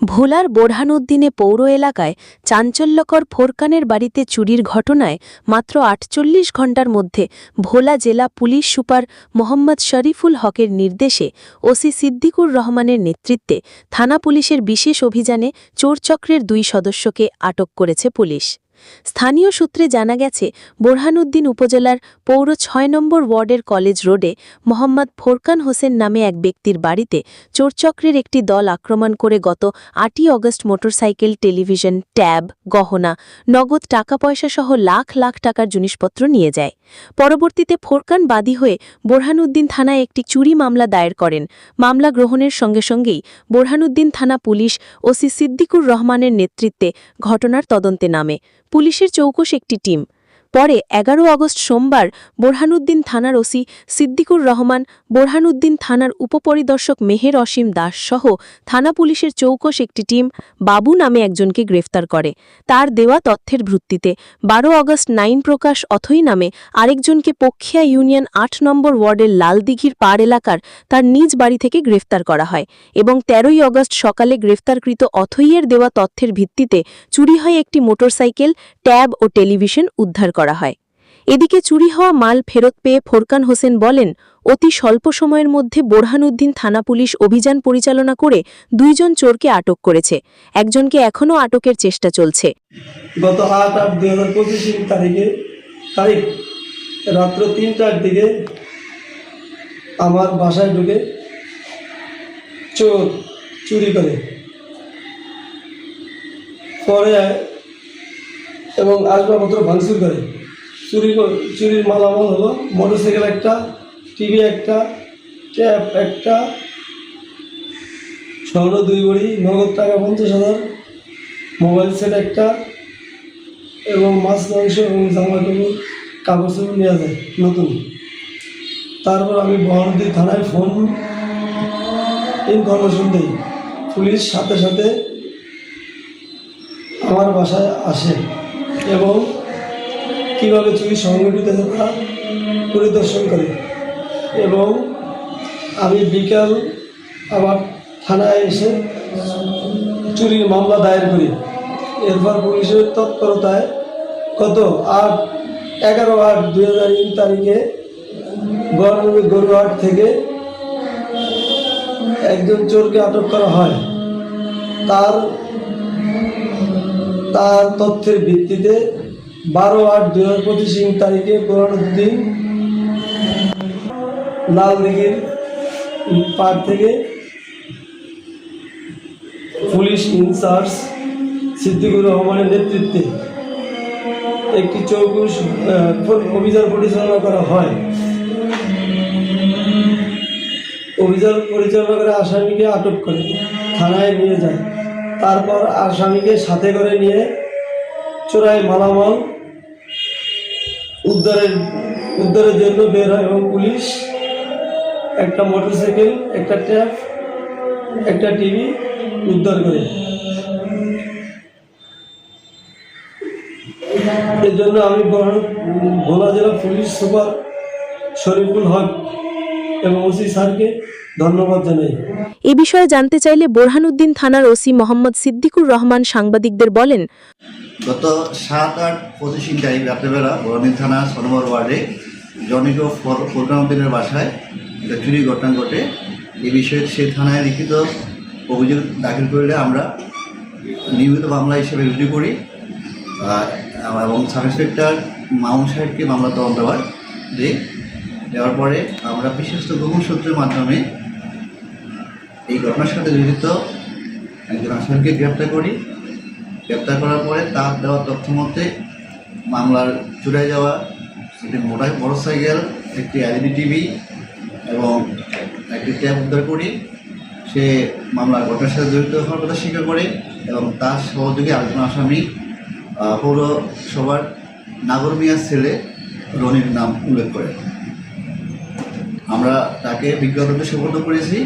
ভোলার বোরহানুদ্দিনে পৌর এলাকায় চাঞ্চল্যকর ফোরকানের বাড়িতে চুরির ঘটনায় মাত্র আটচল্লিশ ঘণ্টার মধ্যে ভোলা জেলা পুলিশ সুপার মোহাম্মদ শরীফুল হকের নির্দেশে ওসি সিদ্দিকুর রহমানের নেতৃত্বে থানা পুলিশের বিশেষ অভিযানে চোরচক্রের দুই সদস্যকে আটক করেছে পুলিশ। স্থানীয় সূত্রে জানা গেছে, বোরহানউদ্দিন উপজেলার পৌর ছয় নম্বর ওয়ার্ডের কলেজ রোডে মোহাম্মদ ফোরকান হোসেন নামে এক ব্যক্তির বাড়িতে চোরচক্রের একটি দল আক্রমণ করে গত আটই অগস্ট মোটরসাইকেল, টেলিভিশন, ট্যাব, গহনা, নগদ টাকা পয়সা সহ লাখ লাখ টাকার জিনিসপত্র নিয়ে যায়। পরবর্তীতে ফোরকান বাদী হয়ে বোরহানউদ্দিন থানায় একটি চুরি মামলা দায়ের করেন। মামলা গ্রহণের সঙ্গে সঙ্গেই বোরহানউদ্দিন থানা পুলিশ ওসি সিদ্দিকুর রহমানের নেতৃত্বে ঘটনার তদন্তে নামে। পুলিশের চৌকস একটি টিম। পরে এগারো আগস্ট সোমবার বোরহানুদ্দিন থানার ওসি সিদ্দিকুর রহমান, বোরহানুদ্দিন থানার উপপরিদর্শক মেহের অসীম দাস সহ থানা পুলিশের চৌকস একটি টিম বাবু নামে একজনকে গ্রেফতার করে। তার দেওয়া তথ্যের ভিত্তিতে বারো আগস্ট নাইন প্রকাশ অথই নামে আরেকজনকে পক্ষিয়া ইউনিয়ন আট নম্বর ওয়ার্ডের লালদিঘির পাড় এলাকার তার নিজ বাড়ি থেকে গ্রেফতার করা হয় এবং তেরোই আগস্ট সকালে গ্রেফতারকৃত অথইয়ের দেওয়া তথ্যের ভিত্তিতে চুরি হয় একটি মোটরসাইকেল, ট্যাব ও টেলিভিশন উদ্ধার করা হয়। এদিকে চুরি হওয়া মাল ফেরত পেয়ে ফোরকান হোসেন বলেন, অতি স্বল্প সময়ের মধ্যে বোরহানউদ্দিন থানা পুলিশ অভিযান পরিচালনা করে দুইজন চোরকে আটক করেছে। একজনকে এখনও আটকের চেষ্টা চলছে। গত আট আট দুই হাজার পঁচিশ তারিখে, তারিখ, রাত্র তিনটার দিকে আমার বাসায় ঢুকে চোর চুরি করে। পরে এবং আসবাবপত্র ভাঙচুর করে। চুরি চুরির মালামাল হলো মোটরসাইকেল একটা টিভি একটা ট্যাপ একটা স্বর্ণ দুই বড়ি, নগদ টাকা পঞ্চাশ হাজার মোবাইল সেট একটা এবং মাছ, মাংস এবং জামা কাপড় কাগজ নেওয়া যায়, নতুন। তারপর আমি বহরদি থানায় ফোন ইনফরমেশন দিই। পুলিশ সাথে সাথে আমার বাসায় আসে। এবং কীভাবে চুরি সংগঠিত হতো পরিদর্শন করে। এবং আমি বিকাল আবার থানায় এসে চুরির মামলা দায়ের করি। এরপর পুলিশের তৎপরতায় গত আট, এগারো আট দুই হাজার তিন তারিখে গড়নবী গরুহাট থেকে একজন চোরকে আটক করা হয়। তার তার তথ্যের ভিত্তিতে বারো আট দুই হাজার পঁচিশ তারিখে দিন লালদিঘির পার থেকে পুলিশ ইনচার্জ সিদ্দিকুর রহমানের নেতৃত্বে একটি চৌকুশ অভিযান পরিচালনা করা হয়। অভিযান পরিচালনা করে আসামিকে আটক করে, থানায় নিয়ে যায়। তারপর আসামিকে সাথে করে নিয়ে চোরাই মালামাল উদ্ধারের উদ্ধারের জন্য বের হয় এবং পুলিশ একটা মোটরসাইকেল, একটা ট্যাপ, একটা টিভি উদ্ধার করে। এর জন্য আমি ভোলা জেলা পুলিশ সুপার শরীফুল হক এবং ওসি স্যারকে ধন্যবাদ জানাই। এ বিষয়ে জানতে চাইলে বোরহানউদ্দিন থানার ওসি মোহাম্মদ সিদ্দিকুর রহমান সাংবাদিকদের বলেন গত সাত আট পঁচিশ তারিখ রাত্রেবেলা বরণী থানা সনবর ওয়ার্ডে জনৈক ফোরকানুদ্দিনের বাসায় একটা চুরি ঘটনা ঘটে। এ বিষয়ে সে থানায় লিখিত অভিযোগ দাখিল করলে আমরা নিয়মিত মামলা হিসেবে রুজু করি। এবং সাব ইন্সপেক্টর মামুন সাহেবকে মামলা তদন্তবার দিই দেওয়ার পরে আমরা বিশ্বস্ত গোপন সূত্রের মাধ্যমে এই ঘটনার সাথে জড়িত একজন আসামিকে গ্রেপ্তার করি। গ্রেপ্তার করার পরে তার দেওয়া তথ্য মতে মামলার চুরাই যাওয়া একটি মোটর মোটরসাইকেল, একটি এলইডি টিভি এবং একটি ট্যাব উদ্ধার করি। সে মামলার ঘটনার সাথে জড়িত হওয়ার কথা স্বীকার করে এবং তার সহযোগী আরেকজন আসামি পৌরসভার নাগর মিয়ার ছেলে রনির নাম উল্লেখ করে। আমরা তাকে বিজ্ঞাপনকে সুপর্দ করেছি।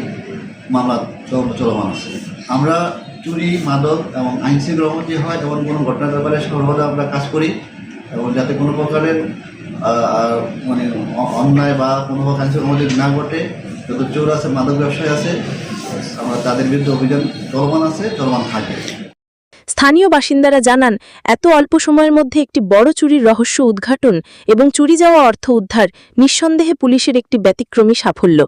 মামলা চল- চলমান আছে। আমরা চুরি, মাদক এবং আইন শৃঙ্খলা যে হয় এমন কোনো ঘটনার ব্যাপারে সর্বদা আমরা কাজ করি এবং যাতে কোনো প্রকারের মানে অন্যায় বা কোনো আইন শৃঙ্খলা না ঘটে, যত চোর আছে, মাদক ব্যবসায় আছে, আমরা তাদের বিরুদ্ধে অভিযান চলমান আছে, চলমান থাকবে স্থানীয় বাসিন্দারা জানান, এত অল্প সময়ের মধ্যে একটি বড় চুরির রহস্য উদ্ঘাটন এবং চুরি যাওয়া অর্থ উদ্ধার নিঃসন্দেহে পুলিশের একটি ব্যতিক্রমী সাফল্য।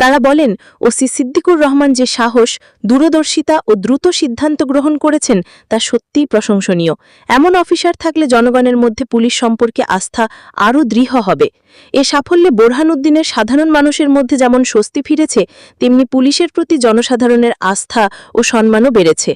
তারা বলেন, ওসি সিদ্দিকুর রহমান যে সাহস, দূরদর্শিতা ও দ্রুত সিদ্ধান্ত গ্রহণ করেছেন তা সত্যিই প্রশংসনীয়। এমন অফিসার থাকলে জনগণের মধ্যে পুলিশ সম্পর্কে আস্থা আরও দৃঢ় হবে। এ সাফল্যে বোরহানুদ্দিনের সাধারণ মানুষের মধ্যে যেমন স্বস্তি ফিরেছে, তেমনি পুলিশের প্রতি জনসাধারণের আস্থা ও সম্মানও বেড়েছে।